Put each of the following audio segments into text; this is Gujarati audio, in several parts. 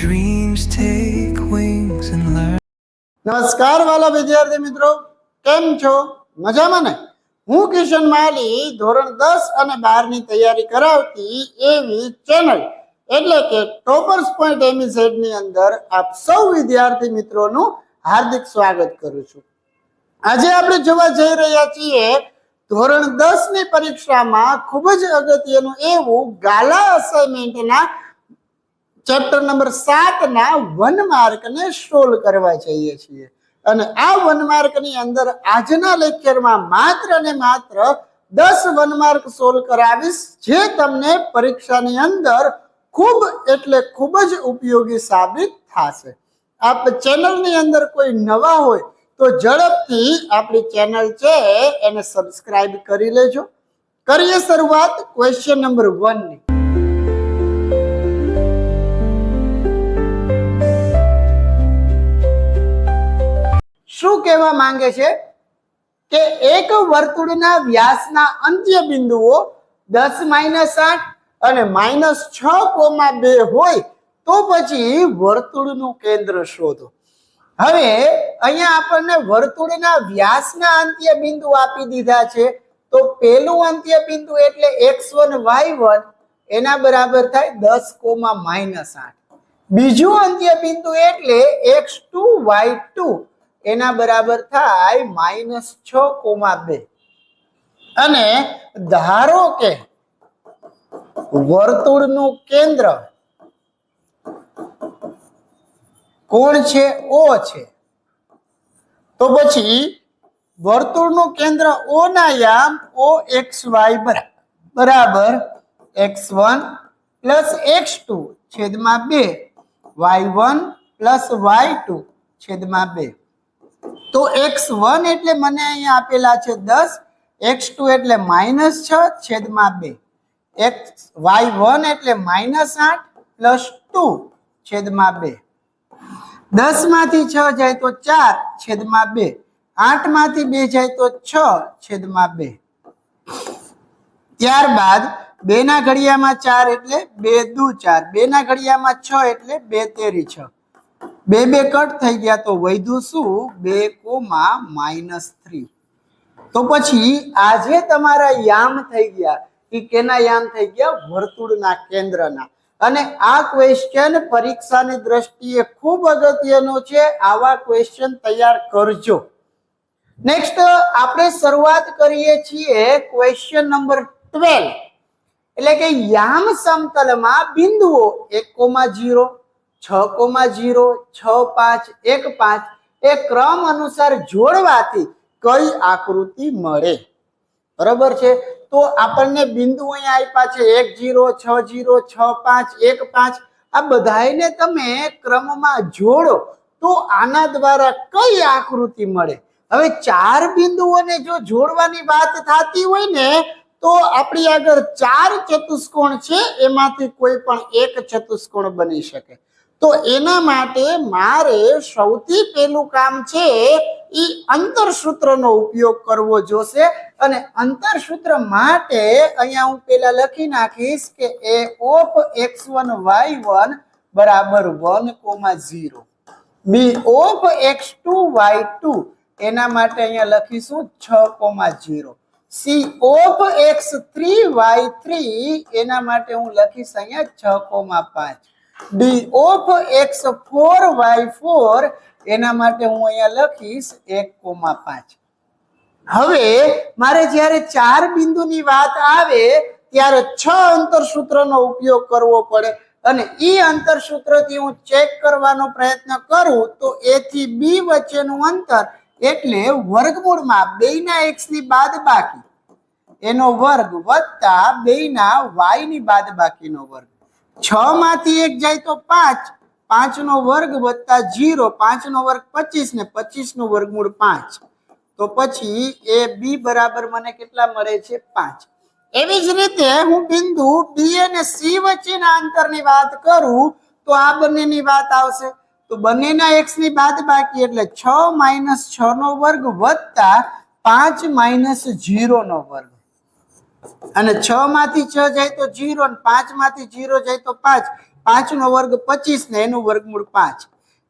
dreams take wings and learn. નમસ્કાર વાલા વિદ્યાર્થી મિત્રો. કેમ છો? મજામાં ને? હું કિશન માલી, ધોરણ દસ અને બારની તૈયારી કરાવતી એવી ચેનલ. એટલે કે ટોપર્સ પોઈન્ટ એમિસેડની અંદર આપ સૌ વિદ્યાર્થી મિત્રોનું હાર્દિક સ્વાગત કરું છું. આજે આપણે જોવા જઈ રહ્યા છીએ ધોરણ દસની પરીક્ષામાં ખૂબ જ અગત્યનું એવું ગાલા અસાઇનમેન્ટના ચેપ્ટર નંબર સાત ના વન માર્ક ને સોલ્વ કરવા જઈએ છીએ. અને આ વન માર્કની અંદર આજના લેક્ચરમાં માત્ર ને માત્ર દસ વન માર્ક સોલ્વ કરાવીશ, જે તમને પરીક્ષાની અંદર ખૂબ એટલે ખૂબ જ ઉપયોગી સાબિત થશે. આપ ચેનલની અંદર કોઈ નવા હોય તો ઝડપથી આપણી ચેનલ છે એને સબસ્ક્રાઇબ કરી લેજો. કરીએ શરૂઆત ક્વેશ્ચન નંબર વન કહેવા માંગે છે કે એક વર્તુળના વ્યાસના અંત્ય બિંદુઓ દસ માઇનસ આઠ અને માઇનસ છ કોમા બે હોય તો પછી વર્તુળનું કેન્દ્ર શોધો. હવે અહીંયા આપણને વર્તુળના વ્યાસના અંત્ય બિંદુ આપી દીધા છે. તો પેલું અંત્ય બિંદુ એટલે એક્સ વન, વાય વન, એના બરાબર થાય દસ કોમા માઇનસ આઠ. બીજું અંત્ય બિંદુ એટલે એક્સ ટુ, વાય ટુ એના બરાબર થાય માઇનસ છ કોમા બે. અને ધારો કે વર્તુળનું કેન્દ્ર કોણ છે? ઓ છે. તો પછી વર્તુળનું કેન્દ્ર ઓ ના યામ ઓ એક્સ વાય બરાબર. X one plus X two છેદમાં બે. Y one plus Y two છેદમાં બે. તો એક્સ વન એટલે મને અહીંયા આપેલા છે દસ એક્સ ટુ એટલે માઇનસ છ, છેદમાં બે. એક્સ વાય વન એટલે માઇનસ આઠ પ્લસ ટુ છેદમાં બે. દસમાંથી છ જાય તો ચાર, છેદમાં બે. આઠમાંથી બે જાય તો છ, છેદમાં બે. ત્યારબાદ બે ના ઘડિયામાં ચાર એટલે બે દુ ચાર. બે ના ઘડિયામાં છ એટલે બે તેરી છ. બે બે કટ થઈ ગયા તો વૈધું શું? બે કોમા માઇનસ થ્રી. તો પછી આજે તમારા યામ થઈ ગયા. એ કેના યામ થઈ ગયા? વર્તુળના કેન્દ્રના. અને આ ક્વેશ્ચન પરીક્ષાની દ્રષ્ટિએ ખૂબ અગત્યનો છે. આવા ક્વેશ્ચન તૈયાર કરજો. નેક્સ્ટ આપણે શરૂઆત કરીએ છીએ ક્વેશ્ચન નંબર ટ્વેલ્વ એટલે કે યામ સમતલમાં બિંદુઓ એક કોમા જીરો છ કોમા જીરો, છ પાંચ, એક પાંચ, એ ક્રમ અનુસાર જોડવાથી કઈ આકૃતિ મળે? બરોબર છે? તો આપણને બિંદુ અહીંયા આપ્યા છે, એક જીરો, છ જીરો, છ પાંચ, એક પાંચ. આ બધાને તમે ક્રમમાં જોડો તો આના દ્વારા કઈ આકૃતિ મળે? હવે ચાર બિંદુઓને જો જોડવાની વાત થતી હોય ને, તો આપણી આગળ ચાર ચતુષ્કોણ છે, એમાંથી કોઈ પણ એક ચતુષ્કોણ બની શકે. તો એના માટે મારે સૌથી પહેલું કામ છે એ અંતરસૂત્રનો ઉપયોગ કરવો જોશે. અને અંતરસૂત્ર માટે અહીંયા હું પેલા લખી નાખીશ કે A of X one Y one બરાબર one comma zero. B of X two Y two એના માટે અહીંયા લખીશું છ comma zero. C of X three Y three એના માટે હું લખીશ અહીંયા છ કોમા પાંચ. D of X four Y four એના માટે હું અહીંયા લખીશ એક કોમા પાંચ. હવે મારે જ્યારે ચાર બિંદુની વાત આવે, ત્યારે છ અંતરસૂત્રનો ઉપયોગ કરવો પડે. અને એ અંતરસૂત્રથી હું ચેક કરવાનો પ્રયત્ન કરું, તો એ થી બી વચ્ચેનું અંતર એટલે વર્ગમૂળમાં બેના એક્સની બાદ બાકી. એનો વર્ગ વત્તા બેના વાયની બાદ બાકીનો વર્ગ. છ માંથી એક જાય તો પાંચ. પાંચ નો વર્ગ વત્તા જીરો. પાંચ નો વર્ગ પચીસ ને પચીસનું વર્ગમૂળ પાંચ. તો પછી એ બી બરાબર મને કેટલા મળે છે? પાંચ. એવી જ રીતે હું બિંદુ બી અને સી વચ્ચેના અંતરની વાત કરું તો આ બંનેની વાત આવશે. તો બંનેના એક્સની બાદ બાકી એટલે છ માઇનસ છ નો વર્ગ વત્તા પાંચ માઇનસ જીરો નો વર્ગ. અને છ માંથી છ જાય તો જીરો પાંચમાંથી જીરો જાય તો પાંચ. પાંચ નો વર્ગ પચીસ ને એનું વર્ગમૂળ પાંચ.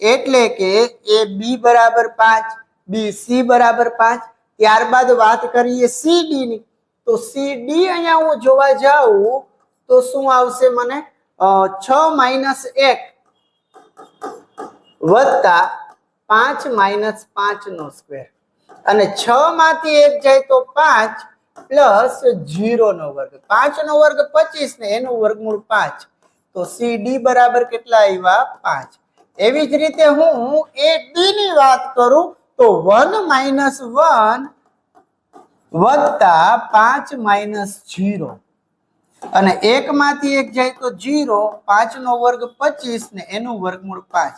એટલે કે એ બી બરાબર પાંચ, બી સી બરાબર પાંચ. ત્યારબાદ વાત કરીએ સી ડી ની. તો સી ડી અહીંયા હું જોવા જાઉં તો શું આવશે મને? છ માઇનસ એક વત્તા પાંચ માઇનસ પાંચ નો સ્ક્વેર. અને છ માંથી એક જાય તો પાંચ પ્લસ જીરો નો વર્ગ. પાંચ નો વર્ગ પચીસ ને એનું વર્ગમૂળ પાંચ. તો સી ડી બરાબર કેટલા આવ્યા પાંચ. એવી જ રીતે હું એ ડી ની વાત કરું તો વન માઇનસ વન વત્તા પાંચ માઇનસ જીરો. અને એક માંથી એક જાય તો જીરો, પાંચ નો વર્ગ પચીસ ને એનું વર્ગમૂળ પાંચ.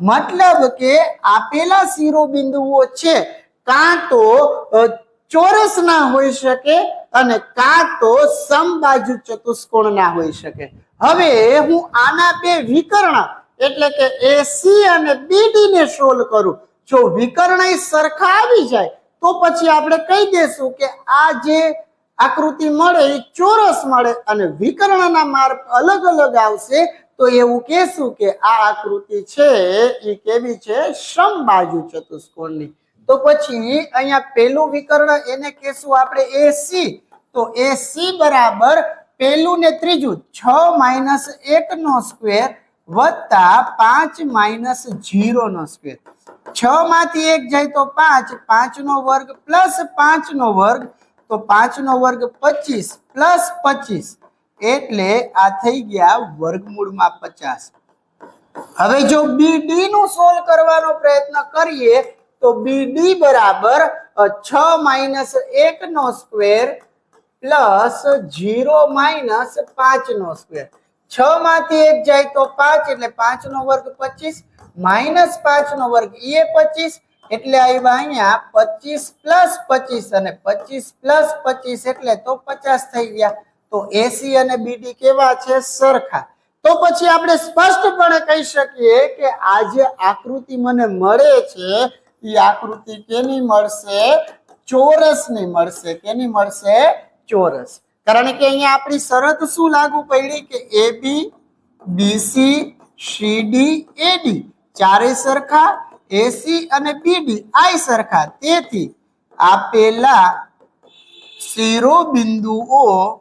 મતલબ કે આપેલા શિરોબિંદુઓ છે, કાં તો ચોરસ ના હોઈ શકે અને કાં તો સમબાજુ ચતુષ્કોણ ના હોઈ શકે. હવે હું આના બે વિકર્ણ એટલે કે એસી અને બીડી ને સોલ્વ કરું. જો વિકર્ણ સરખા આવી જાય, તો પછી આપણે કહી દેશું કે આ જે આકૃતિ મળે એ ચોરસ મળે અને વિકર્ણના માર્ગ અલગ અલગ આવશે, તો એવું કહેશું કે આ આકૃતિ છે એ કેવી છે? સમબાજુ ચતુષ્કોણની. તો પછી અહીંયા પેલું વિકર્ણ એને કહેશું આપણે એસી તો એસી બરાબર પેલું ને ત્રીજું છ માઇનસ એક નો સ્ક્વેર વત્તા પાંચ માઇનસ જીરો નો સ્ક્વેર. છ માંથી એક જાય તો પાંચ પાંચ નો વર્ગ પ્લસ પાંચ નો વર્ગ, તો પાંચ નો વર્ગ પચીસ પ્લસ પચીસ. એટલે આ થઈ ગયા વર્ગમૂળમાં પચાસ. હવે જો બી ડી નું સોલ્વ કરવાનો પ્રયત્ન કરીએ તો બીડી બરાબર છ માઇનસ એક નો સ્ક્વેર પ્લસ જીરો માઇનસ પાંચ નો સ્ક્વેર. છ માંથી એક જાય તો પાંચ, એટલે પાંચ નો વર્ગ પચીસ, માઇનસ પાંચ નો વર્ગ એ પચીસ, એટલે આવ્યા અહીંયા પચીસ પ્લસ પચીસ અને પચીસ પ્લસ પચીસ એટલે તો પચાસ થઈ ગયા. તો એસી અને બીડી કેવા છે? સરખા. તો પછી આપણે સ્પષ્ટપણે કહી શકીએ કે આ જે આકૃતિ મને મળે છે આકૃતિ કેની મળશે? ચોરસની મળશે. કેની મળશે? ચોરસ. કારણ કે અહીંયા આપણી શરત શું લાગુ પડી કે એ બી બીસી સીડી એડી ચારે સરખા? એસી અને બીડી આઈ સરખા. તેથી આપેલા શિરોબિંદુઓ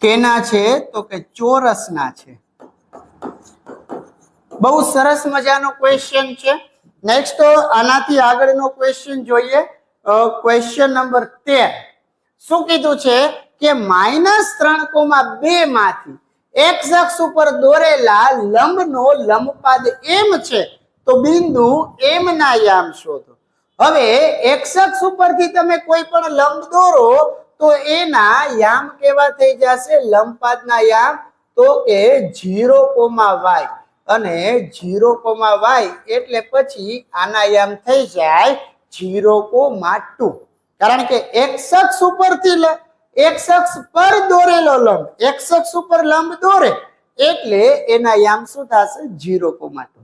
કેના છે? તો કે ચોરસના છે. બહુ સરસ મજાનો ક્વેશ્ચન છે. નેક્સ્ટ આનાથી આગળનો ક્વેશ્ચન જોઈએ. ક્વેશ્ચન નંબર તેર. શું કીધું છે કે માઇનસ ત્રણ કોમા બે માંથી એક્સ અક્ષ ઉપર દોરેલા લંબનો લંબપાદ એમ છે, તો બિંદુ એમ ના યામ શોધો. હવે એક્સ અક્ષ ઉપરથી તમે કોઈ પણ લંબ દોરો, તો એના યામ કેવા થઈ જશે? લંબપાદના યામ, તો કે જીરો કોમા વાય અને જીરો કોમા વાય એટલે પછી આના થઈ જાય જીરો કોમા ટુ. કારણ કે એક્સ અક્ષ ઉપરથી એક્સ અક્ષ પર દોરેલો લંબ એક્સ અક્ષ ઉપર લંબ દોરે, એટલે એના યામ શું થશે? Zero comma two.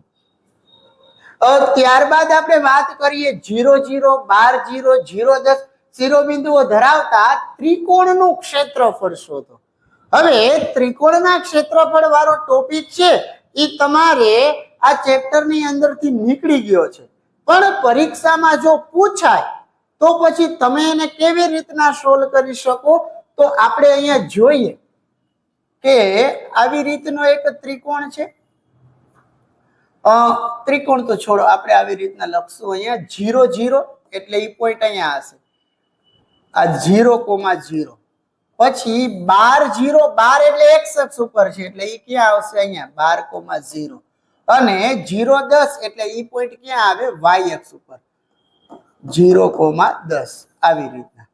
ત્યારબાદ આપણે વાત કરીએ જીરો જીરો, બાર જીરો જીરો દસ. શિરોબિંદુઓ ધરાવતા ત્રિકોણનું ક્ષેત્રફળ શોધો. હવે ત્રિકોણના ક્ષેત્રફળ વાળો ટોપિક છે. એ તમારે આ ચેપ્ટરની અંદરથી નીકળી ગયો છે. પણ પરીક્ષામાં જો પૂછાય, તો પછી તમે એને કેવી રીતના સોલ્વ કરી શકો? તો આપણે અહીંયા જોઈએ કે આવી રીતનો એક ત્રિકોણ છે. ત્રિકોણ તો છોડો, આપણે આવી રીતના લખશું અહીંયા. જીરો જીરો, એટલે એ પોઈન્ટ અહીંયા હશે. આ જીરો કોમા જીરો. પછી બાર જીરો, બાર એટલે એક્સ અક્ષ ઉપર છે. એટલે એ ક્યાં આવશે અહીંયા? બાર કોમા ઝીરો અને જીરો દસ એટલે એ પોઈન્ટ ક્યાં આવે? વાય અક્ષ ઉપર. જીરો કોમા દસ. આવી રીતના.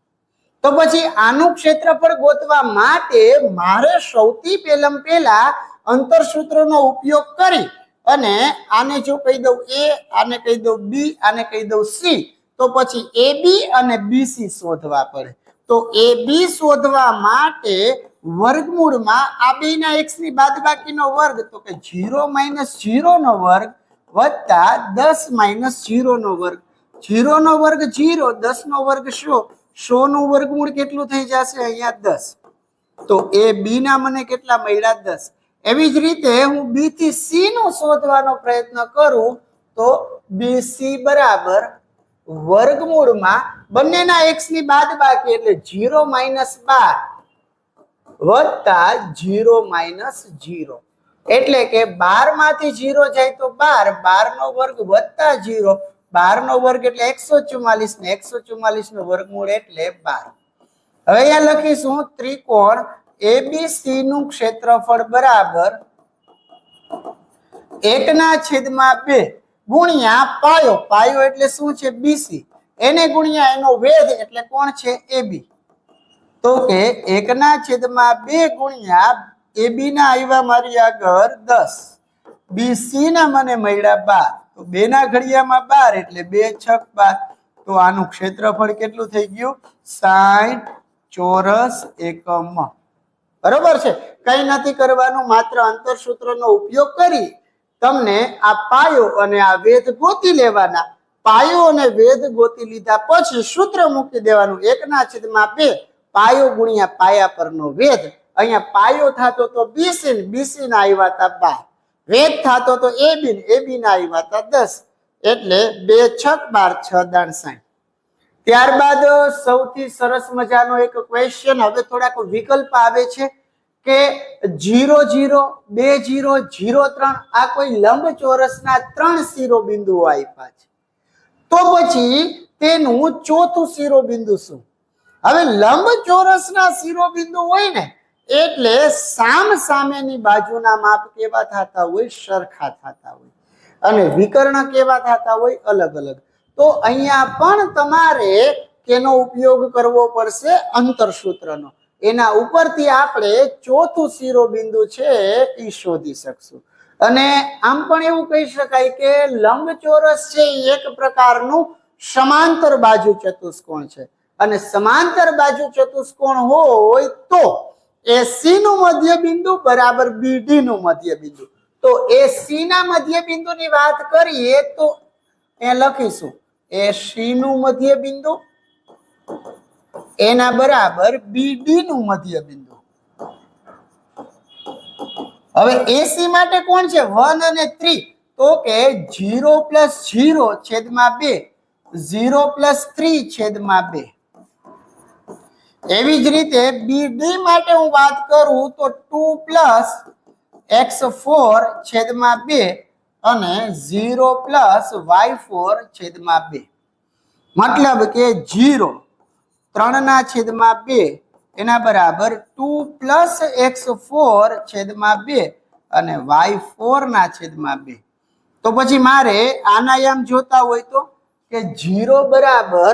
તો પછી આનું ક્ષેત્રફળ ગોતવા માટે મારે સૌથી પહેલા પહેલા અંતરસૂત્રનો ઉપયોગ કરી અને આને જો કહી દઉં એ, આને કહી દઉં બી, આને કહી દઉં સી, તો પછી એ બી અને બીસી શોધવા પડે. તો એ બી શોધવા માટે વર્ગમૂળમાં આ બેના એક્સની બાદબાકીનો વર્ગ, તો કે જીરો માઇનસ ઝીરોનો વર્ગ વત્તા દસ માઇનસ ઝીરોનો વર્ગ. ઝીરોનો વર્ગ જીરો દસ નો વર્ગ સો સો નું વર્ગમૂળ કેટલું થઈ જશે? અહીંયા દસ. તો એ બી ના મને કેટલા મળ્યા? દસ. એવી જ રીતે હું બી થી સી નું શોધવાનો પ્રયત્ન કરું તો બી સી બરાબર વર્ગમૂળમાં બંનેના એક્સની બાદ બાકી એટલે જીરો માઇનસ બાર વત્તા જીરો માઇનસ જીરો એટલે કે બારમાંથી જીરો જાય તો બાર બાર નો વર્ગ વત્તા જીરો બાર નો વર્ગ એટલે એકસો ચુમ્માલીસ ને એકસો ચુમ્માલીસ નો વર્ગમૂળ એટલે બાર. હવે અહીંયા લખીશું ત્રિકોણ એબીસી નું ક્ષેત્રફળ બરાબર એકના છેદમાં બે. ગુણ્યા પાયો. પાયો એટલે શું છે? બીસી એને ગુણ્યા એનો વેધ એટલે કોણ છે? એબી તો કે એકના છેદમાં બે ગુણ્યા એબી ના આવ્યા મારી આગળ દસ. બીસી ના મને મળ્યા બાર. તો બે ના ઘડિયામાં બાર એટલે બે છક બાર. તો આનું ક્ષેત્રફળ કેટલું થઈ ગયું? સાઠ ચોરસ એકમ. બરોબર છે? કઈ નથી કરવાનું. માત્ર અંતરસૂત્રનો ઉપયોગ કરી તમને આ પાયો અને આ વેદ ગોતી લેવાના. પાયો અને વેદ ગોતી લીધા પછી સૂત્ર મૂકી દેવાનું. એકના છેદમાં બે. પાયો ગુણ્યા પાયા પરનો વેદ. અહીંયા પાયો થતો તો બીસીન બીસીન આવ્યા હતા બાર. વેદ થતો તો એ બિન એ બિન આવ્યા હતા દસ. એટલે બે છક બાર છ દાણ સાઠ. ત્યારબાદ સૌથી સરસ મજાનો એક ક્વેશ્ચન હવે થોડાક વિકલ્પ આવે છે. કે જીરો જીરો, બે જીરો જીરો ત્રણ, આ કોઈ લંબચોરસના ત્રણ શિરોબિંદુઓ આપ્યા છે. તો પછી તેનું ચોથું શિરોબિંદુ શું? હવે લંબચોરસના શિરોબિંદુ હોય ને, એટલે સામ સામેની બાજુના માપ કેવા થતા હોય? સરખા થતા હોય. અને વિકર્ણ કેવા થતા હોય? અલગ અલગ. તો અહીંયા પણ તમારે કેનો ઉપયોગ કરવો પડશે? અંતરસૂત્રનો. એના ઉપરથી આપણે ચોથું શિરોબિંદુ છે એ શોધી શકશું. અને આમ પણ એવું કહી શકાય કે લંબચોરસ છે એક પ્રકારનું સમાંતર બાજુ ચતુષ્કોણ છે. અને સમાંતર બાજુ ચતુષ્કોણ હોય તો એ સી નું મધ્ય બિંદુ બરાબર બીડી નું મધ્ય બિંદુ તો એ સી ના મધ્ય બિંદુની વાત કરીએ તો એ લખીશું. એ સી નું મધ્ય બિંદુ એના બરાબર બીડી નું મધ્ય બિંદુ. હવે એસી માટે કોણ છે? વન અને થ્રી તો કે જીરો પ્લસ જીરો છેદમાં બે. ઝીરો પ્લસ થ્રી છેદમાં બે. એવી જ રીતે બીડી માટે હું વાત કરું તો ટુ પ્લસ એક્સ ફોર છેદમાં બે અને ઝીરો પ્લસ વાય ફોર છેદમાં બે. મતલબ કે જીરો ત્રણના છેદમાં બે. એના બરાબર ટુ પ્લસ એક્સ ફોર છેદમાં બે અને વાય ફોર ના છેદમાં બે. તો પછી મારે આનાયામ જોતા હોય તો કે જીરો બરાબર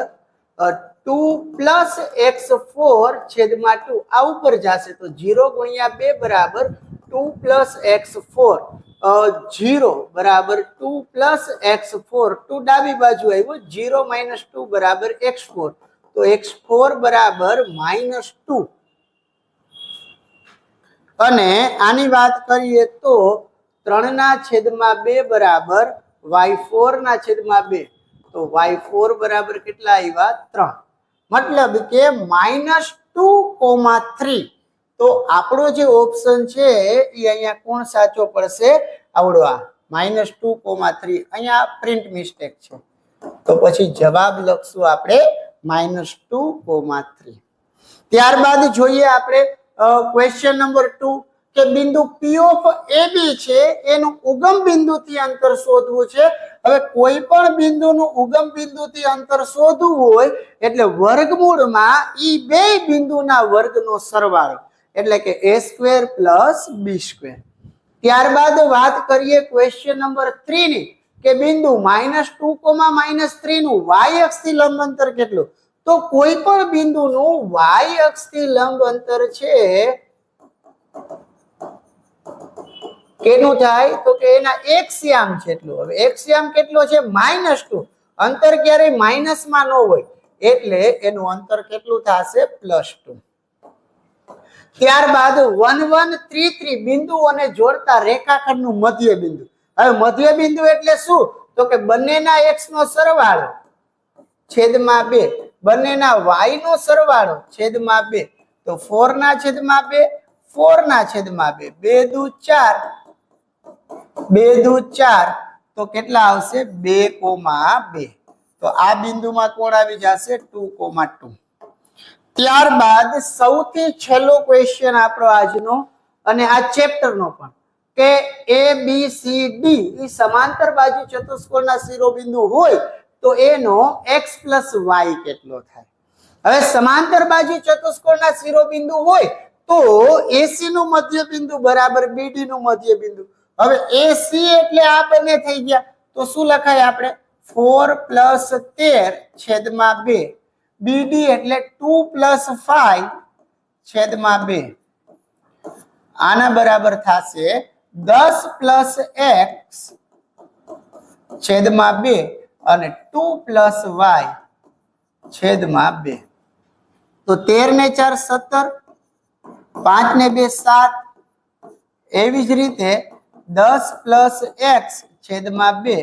ટુ પ્લસ એક્સ ફોર છેદમાં ટુ. આ ઉપર જશે તો જીરો ગુણ્યા બે બરાબર two plus X four. Zero બરાબર two plus X four. Two ડાબી બાજુ આવ્યું જીરો માઇનસ ટુ બરાબર એક્સ ફોર. તો એક્સ ફોર બરાબર માઇનસ ટુ. અને આની વાત કરીએ તો ત્રણના છેદમાં બે બરાબર વાય ફોર ના છેદમાં બે. તો વાય ફોર બરાબર કેટલા આવ્યા? ત્રણ. મતલબ કે માઇનસ ટુ કોમા થ્રી. તો આપણો જે ઓપ્શન છે એ અહીંયા કોણ સાચો પડશે? આવડો આ. Minus two comma three. અહીંયા પ્રિન્ટ મિસ્ટેક છે. તો પછી જવાબ લખશું આપણે માઇનસ ટુ કોમા થ્રી. ત્યારબાદ જોઈએ આપણે ક્વેશ્ચન નંબર ટુ, કે બિંદુ પી ઓફ એ બી છે, એનું ઉગમ બિંદુથી અંતર શોધવું છે. હવે કોઈ પણ બિંદુનું ઉગમ બિંદુથી અંતર શોધવું હોય, એટલે વર્ગમૂળમાં ઈ બે બિંદુના વર્ગનો સરવાળો, એટલે કે A square plus B square ત્યારબાદ વાત કરીએ ક્વેશ્ચન નંબર થ્રી ની. કે બિંદુ minus two comma minus three નું વાય અક્ષથી લંબ અંતર કેટલું? તો કોઈ પણ બિંદુનું વાય અક્ષથી લંબ અંતર છે, કેનું થાય? તો કે એના એક શ્યામ એટલું હવે એક શ્યામ કેટલો છે? Minus two. અંતર ક્યારેય માઇનસમાં ન હોય. એટલે એનું અંતર કેટલું થશે? Plus two. ત્યારબાદ વન વન થ્રી થ્રી બિંદુઓને જોડતા રેખાખંડનું મધ્ય બિંદુ. હવે મધ્ય બિંદુ એટલે શું? તો કે બંનેના એક્સ નો સરવાળો છેદમાં બે. બંનેના વાય નો સરવાળો છેદમાં બે. તો ફોર ના છેદમાં બે ફોર ના છેદમાં બે. બે દુ ચાર. બે દુ ચાર. તો કેટલા આવશે? બે કોમા બે. તો આ બિંદુમાં કોણ આવી જશે? Two comma two. ત્યારબાદ સૌથી છેલ્લો ક્વેશ્ચન આપણો આજનો અને આ ચેપ્ટરનો પણ. કે એ બી સી ડી એ સમાંતર બાજુ ચતુષ્કોણના શિરોબિંદુ હોય તો એનો એક્સ પ્લસ વાય કેટલો થાય? હવે સમાંતર બાજુ ચતુષ્કોણના શિરોબિંદુ હોય તો એસી નું મધ્યબિંદુ બરાબર બીડી નું મધ્યબિંદુ. હવે એસી એટલે આ બંને થઈ ગયા. તો શું લખાય આપણે? ફોર પ્લસ તેર છેદમાં બે. બીડી એટલે ટુ પ્લસ ફાઈવ છેદમાં બે. આના બરાબર થશે દસ પ્લસ એક્સ છેદમાં બે અને ટુ પ્લસ વાય છેદમાં બે. તો તેર ને ચાર સત્તર, પાંચ ને બે સાત, એવી જ રીતે દસ પ્લસ એક્સ છેદમાં બે,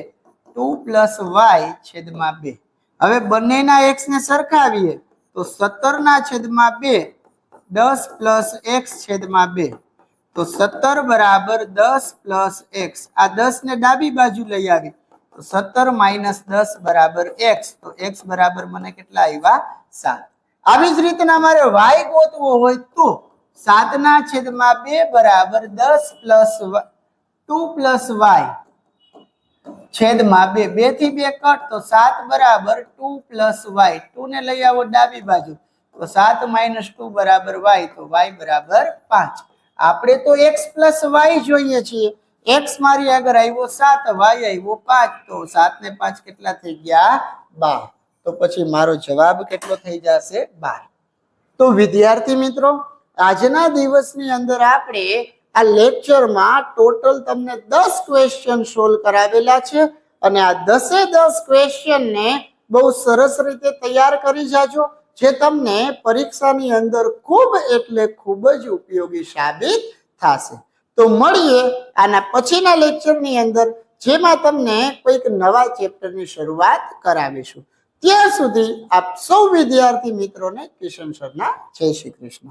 ટુ પ્લસ વાય છેદમાં બે. હવે બંનેના એક્સ ને સરખાવીએ તો સત્તર ના છેદમાં બે, દસ પ્લસ એક્સ છેદમાં બે. તો સત્તર બરાબર દસ પ્લસ એક્સ. આ દસ ને ડાબી બાજુ લઈ આવી. તો સત્તર માઇનસ દસ બરાબર એક્સ. તો એક્સ બરાબર મને કેટલા આવ્યા સાત. આવી જ રીતના મારે વાય ગોતવો હોય તો સાતના છેદમાં બે બરાબર દસ પ્લસ ટુ પ્લસ વાય છેદમાં બે. બેથી બે કટ. તો સાત બરાબર ટુ પ્લસ વાય. ટુ ને લઈ આવો ડાબી બાજુ. તો સાત માઇનસ ટુ બરાબર વાય. તો વાય બરાબર પાંચ. આપણે તો એક્સ પ્લસ વાય જોઈએ છીએ. એક્સ મારી આગળ આવ્યો સાત વાય આવ્યો પાંચ. તો સાત ને પાંચ કેટલા થઈ ગયા? બાર. તો પછી મારો જવાબ કેટલો થઈ જશે? બાર. તો વિદ્યાર્થી મિત્રો, આજના દિવસની અંદર આપણે આ લેક્ચરમાં ટોટલ તમને દસ ક્વેશ્ચન સોલ્વ કરાવેલા છે અને આ દસે દસ ક્વેશ્ચનને બહુ સરસ રીતે તૈયાર કરી જાજો. જે તમને પરીક્ષાની અંદર ખૂબ એટલે ખૂબ જ ઉપયોગી સાબિત થશે. તો મળીએ આના પછીના લેક્ચરની અંદર, જેમાં તમને કોઈક નવા ચેપ્ટરની શરૂઆત કરાવીશું. ત્યાં સુધી આપ સૌ વિદ્યાર્થી મિત્રોને કિશન સરના જય શ્રી કૃષ્ણ.